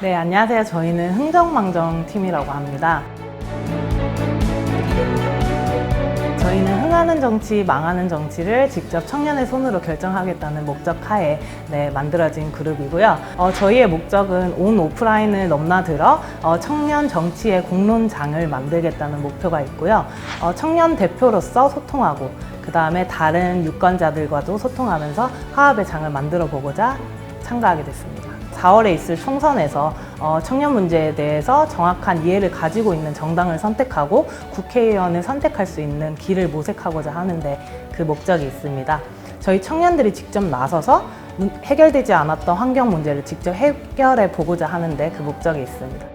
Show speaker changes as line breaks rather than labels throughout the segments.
네, 안녕하세요. 저희는 흥정망정 팀이라고 합니다. 저희는 흥하는 정치, 망하는 정치를 직접 청년의 손으로 결정하겠다는 목적 하에 네, 만들어진 그룹이고요. 어, 저희의 목적은 온 오프라인을 넘나들어 어, 청년 정치의 공론장을 만들겠다는 목표가 있고요. 어, 청년 대표로서 소통하고 그 다음에 다른 유권자들과도 소통하면서 화합의 장을 만들어 보고자 참가하게 됐습니다. 4월에 있을 총선에서 어, 청년 문제에 대해서 정확한 이해를 가지고 있는 정당을 선택하고 국회의원을 선택할 수 있는 길을 모색하고자 하는데 그 목적이 있습니다. 저희 청년들이 직접 나서서 문- 해결되지 않았던 환경 문제를 직접 해결해 보고자 하는데 그 목적이 있습니다.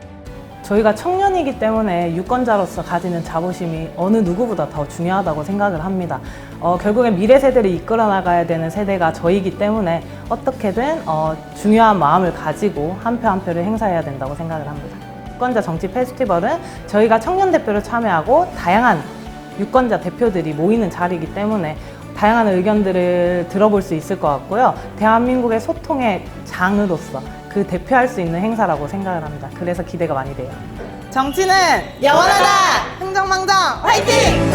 저희가 청년이기 때문에 유권자로서 가지는 자부심이 어느 누구보다 더 중요하다고 생각을 합니다. 어, 결국엔 미래 세대를 이끌어 나가야 되는 세대가 저희기 때문에 어떻게든 어, 중요한 마음을 가지고 한 표 한 표를 행사해야 된다고 생각을 합니다. 유권자 정치 페스티벌은 저희가 청년 대표로 참여하고 다양한 유권자 대표들이 모이는 자리이기 때문에 다양한 의견들을 들어볼 수 있을 것 같고요. 대한민국의 소통의 장으로서 그 대표할 수 있는 행사라고 생각을 합니다. 그래서 기대가 많이 돼요. 정치는 영원하다! 흥정망정 화이팅!